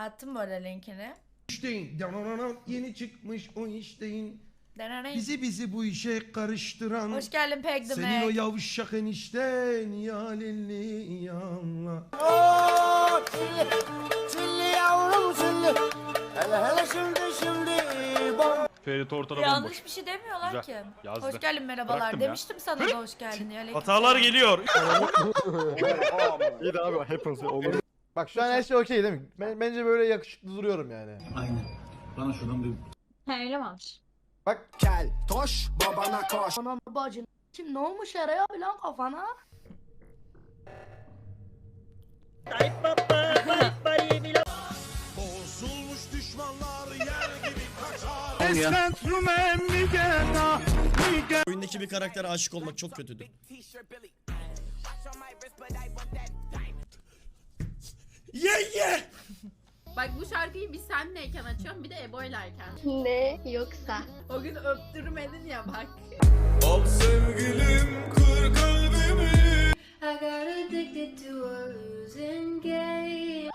Attım bu arada linkini. Einstein. Dananana, Yeni çıkmış o Einstein. Deneney. Bizi bizi bu işe karıştıran. Hoş geldin pek Senin o demek. yavşak enişten ya lilli ya Allah. Ferit ortada bomboş. Yanlış bir şey demiyorlar Güzel. ki. Yazdı. Hoş geldin merhabalar Bıraktım ya. demiştim sana da hoş geldin diye. Hatalar geliyor. İyi de abi happens olur. Bak şu an her şey okey değil mi? Ben, bence böyle yakışıklı duruyorum yani. Aynen. Bana şuradan bir Ha öyle mi olmuş? Bak Anam bacın. Kim ne olmuş Eray abi lan kafana? Oyundaki bir karaktere aşık olmak çok kötüdür. Ye ye! Bak bu şarkıyı bir senleyken açıyorum bir de Ebo'ylayken. Ne yoksa? O gün öptürmedin ya bak. Al sevgilim kır kalbimi. I got addicted to a losing game.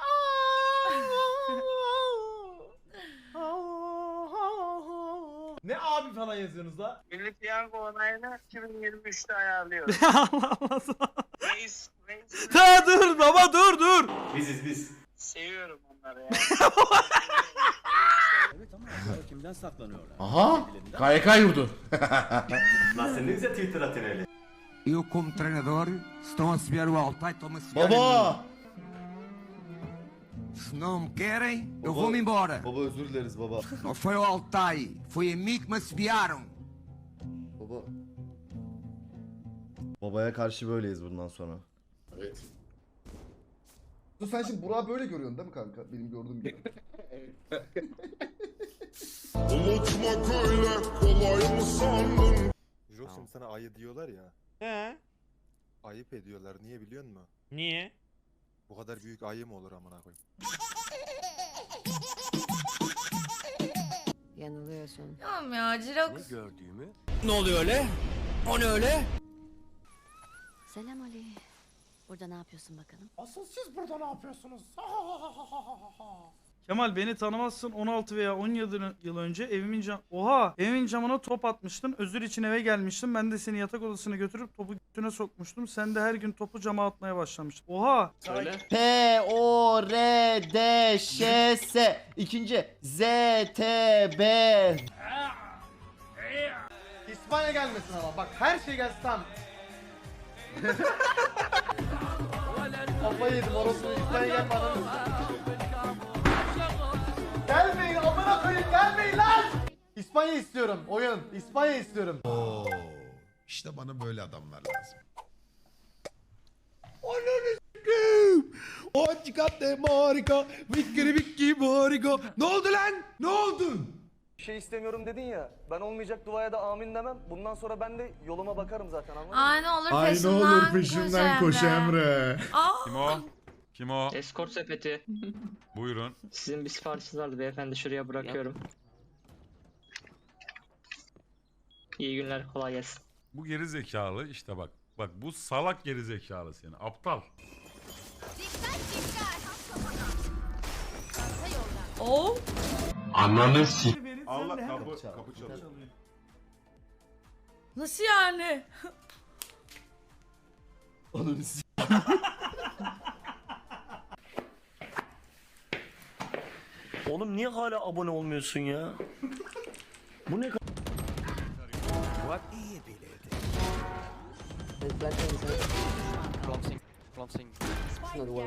Ne abi falan yazıyorsunuz da? Milli Piyango onayını 2023'te ayarlıyoruz. reis, reis. Ha dur baba dur dur. Seviyorum onları ya. Evet ama kimden saklanıyorlar? Aha. KYK yurdu. Eu como treinador, estão a subir o Altai, estão a subir Baba. Se não me querem, eu vou-me embora. Baba özür dileriz baba. Não foi o Altai, foi a mim que me assobiaram. Baba. Babaya karşı böyleyiz bundan sonra. Evet. Sen şimdi Burak'ı böyle görüyorsun değil mi kanka? Benim gördüğüm gibi. Josim sana ayı diyorlar ya. He? Ayıp ediyorlar. Niye biliyor musun? Niye? Bu kadar büyük ayı mı olur amına koyayım? Yanılıyorsun. Tamam ya Cirox. gördüğümü? Ne oluyor öyle? O ne öyle? Selam Ali. Burada ne yapıyorsun bakalım? Asıl siz burada ne yapıyorsunuz? Kemal beni tanımazsın 16 veya 17 yıl önce evimin cam... Oha! Evimin camına top atmıştın. Özür için eve gelmiştim. Ben de seni yatak odasına götürüp topu götüne sokmuştum. Sen de her gün topu cama atmaya başlamıştın. Oha! P O R D Ş S ikinci Z T B İspanya gelmesin ama bak her şey gelsin tamam. Kafayı yedim orası İspanya gelme ananı. Gelmeyin amına koyayım gelmeyin lan. İspanya istiyorum oyun İspanya istiyorum. Oo. İşte bana böyle adamlar lazım. O çıkarttı harika. Vikkiri vikki harika. Ne oldu lan? Ne oldu? Bir şey istemiyorum dedin ya. Ben olmayacak duaya da amin demem. Bundan sonra ben de yoluma bakarım zaten anladın Ay ne olur Ay ne peşinden, olur peşimden koş Emre. Aa, Kim o? Kim o? Escort sepeti. Buyurun. Sizin bir siparişiniz vardı beyefendi şuraya bırakıyorum. İyi günler kolay gelsin. Bu geri zekalı işte bak. Bak bu salak geri zekalı seni. Aptal. o. Allah kapı kapı çalıyor. Nasıl yani? Ananı s- Oğlum niye hala abone olmuyorsun ya? Bu ne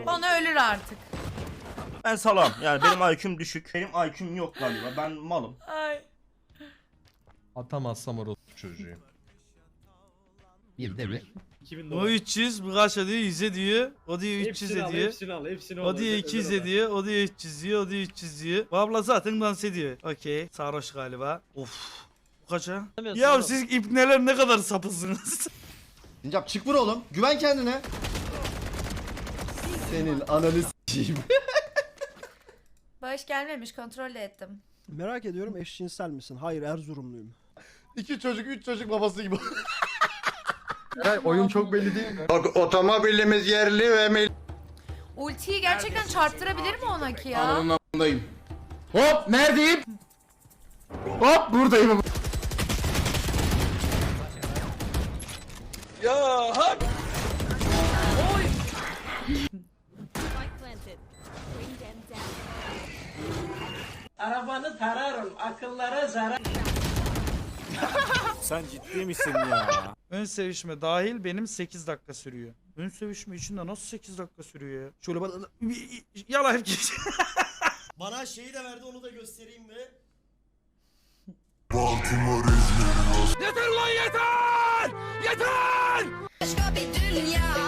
Bana ölür artık. Ben salam. Yani benim IQ'm düşük. Benim IQ'm yok galiba. Ben malım. Ay. Atamazsam orası çocuğu. Bir de bir. O 300 bu kaç diyor 100 diyor. O diyor 300 ediyor. al hepsini O diyor 200 ediyor. O diyor 300 diyor. O diyor 300 diyor. Bu abla zaten dans ediyor. Okey. Sarhoş galiba. Of. Bu kaça? Ya siz ipneler ne kadar sapısınız. Sincap çık vur oğlum. Güven kendine. Senin ananı s**eyim. Bağış gelmemiş kontrol de ettim. Merak ediyorum eşcinsel misin? Hayır Erzurumluyum. İki çocuk, üç çocuk babası gibi. oyun çok belli değil mi? Otomobilimiz yerli ve milli. Ultiyi gerçekten çarptırabilir mi ona ki ya? Hop neredeyim? Hop buradayım. Arabanı tararım. Akıllara zarar. Sen ciddi misin ya? Ön sevişme dahil benim 8 dakika sürüyor. Ön sevişme içinde nasıl 8 dakika sürüyor ya? Şöyle bana yala herkes. Bana şeyi de verdi onu da göstereyim mi? Yeter ulan yeter! Yeter! Başka bir dünya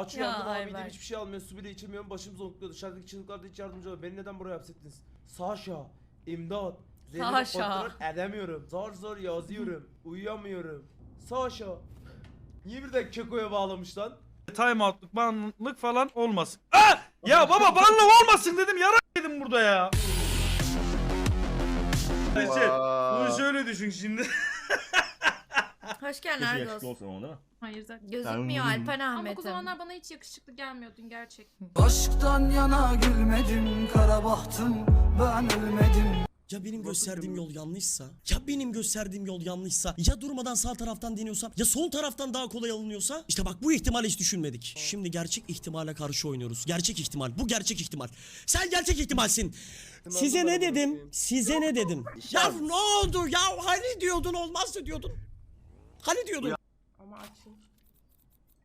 Aç Ya uyandım abi Ayber. hiçbir şey almıyor. Su bile içemiyorum. Başım zonkluyor. Dışarıdaki çığlıklarda hiç yardımcı olmuyor. Beni neden buraya hapsettiniz? Saşa. imdat. Zeynep'i Saşa. kontrol edemiyorum. Zor zor yazıyorum. Uyuyamıyorum. Saşa. Niye birden kekoya bağlamış lan? Time out'luk, banlık falan olmasın. Ah! Ya baba banlı olmasın dedim yara dedim burada ya. Recep, bunu şöyle düşün şimdi. Hoş geldin Argos. olsun ama değil mi? Hayır zaten. Gözükmüyor Alpan Ama o Ahmet'im. zamanlar bana hiç yakışıklı gelmiyordun gerçekten. Aşktan yana gülmedim. Kara bahtım. Ben ölmedim. Ya benim gösterdiğim yol yanlışsa, ya benim gösterdiğim yol yanlışsa, ya durmadan sağ taraftan deniyorsam, ya sol taraftan daha kolay alınıyorsa, işte bak bu ihtimali hiç düşünmedik. Şimdi gerçek ihtimale karşı oynuyoruz. Gerçek ihtimal, bu gerçek ihtimal. Sen gerçek ihtimalsin. Size ne dedim? Size ne dedim? Ya ne oldu ya? Hani diyordun olmazdı diyordun. Hani diyordun? Ama açın.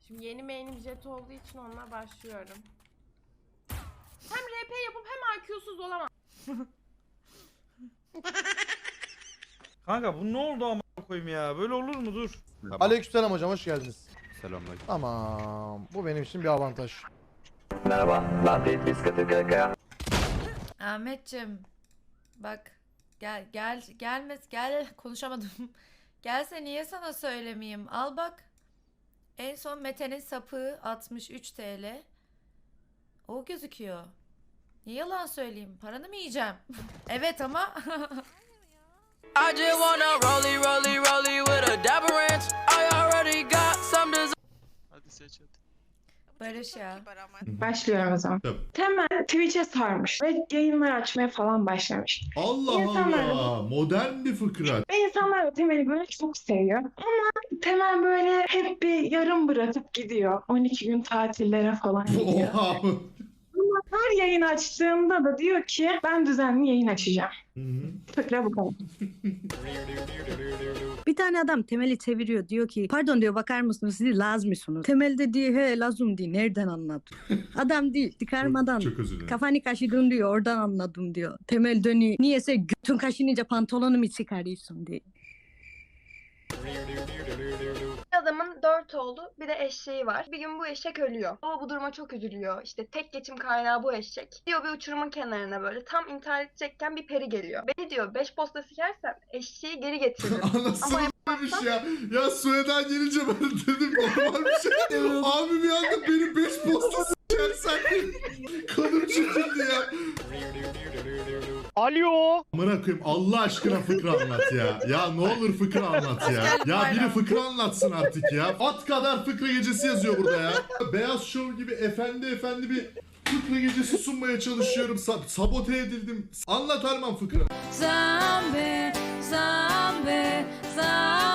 Şimdi yeni main'im jet olduğu için onunla başlıyorum. Hem RP yapıp hem IQ'suz olamam. Kanka bu ne oldu ama koyayım ya? Böyle olur mu dur. Aleykümselam hocam hoş geldiniz. Selamünaleyküm. Tamam. Bu benim için bir avantaj. Ahmetçim. Bak. Gel gel gelmez gel konuşamadım. Gelse niye sana söylemeyeyim? Al bak. En son Mete'nin sapı 63 TL. O gözüküyor. Niye yalan söyleyeyim? Paranı mı yiyeceğim? evet ama I just wanna rollie rollie Barış ya. Başlıyorum o zaman. Temel Twitch'e sarmış ve yayınlar açmaya falan başlamış. Allah İnsanlar- Allah. Modern bir fıkra. Ve insanlar da Temel'i böyle çok seviyor. Ama Temel böyle hep bir yarım bırakıp gidiyor. 12 gün tatillere falan gidiyor. Oha. Her yayın açtığında da diyor ki ben düzenli yayın açacağım. Fıkra bu kadar. Bir tane adam Temel'i çeviriyor diyor ki pardon diyor bakar mısınız siz Laz mısınız? Temel de diyor he Lazum diyor nereden anladın? adam değil çıkarmadan Çok özür dilerim. kafanı kaşıdın diyor oradan anladım diyor. Temel dönüyor niyeyse götün kaşınınca pantolonumu çıkarıyorsun diyor. Adamın dört oğlu bir de eşeği var. Bir gün bu eşek ölüyor. Baba bu duruma çok üzülüyor. İşte tek geçim kaynağı bu eşek. Diyor bir uçurumun kenarına böyle tam intihar edecekken bir peri geliyor. Beni diyor beş posta sikersen eşeği geri getiririm. Anasını demiş ya. Ya Sue'den gelince ben dedim normal bir şey. Abi bir anda benim 5 posta s**ersen kanım çekildi ya. Alo. Amına koyayım Allah aşkına fıkra anlat ya. Ya ne olur fıkra anlat ya. Ya biri fıkra anlatsın artık ya. At kadar fıkra gecesi yazıyor burada ya. Beyaz Show gibi efendi efendi bir fıkra gecesi sunmaya çalışıyorum. Sa- sabote edildim. Anlat Arman fıkra. Zombie, zombie, zombie.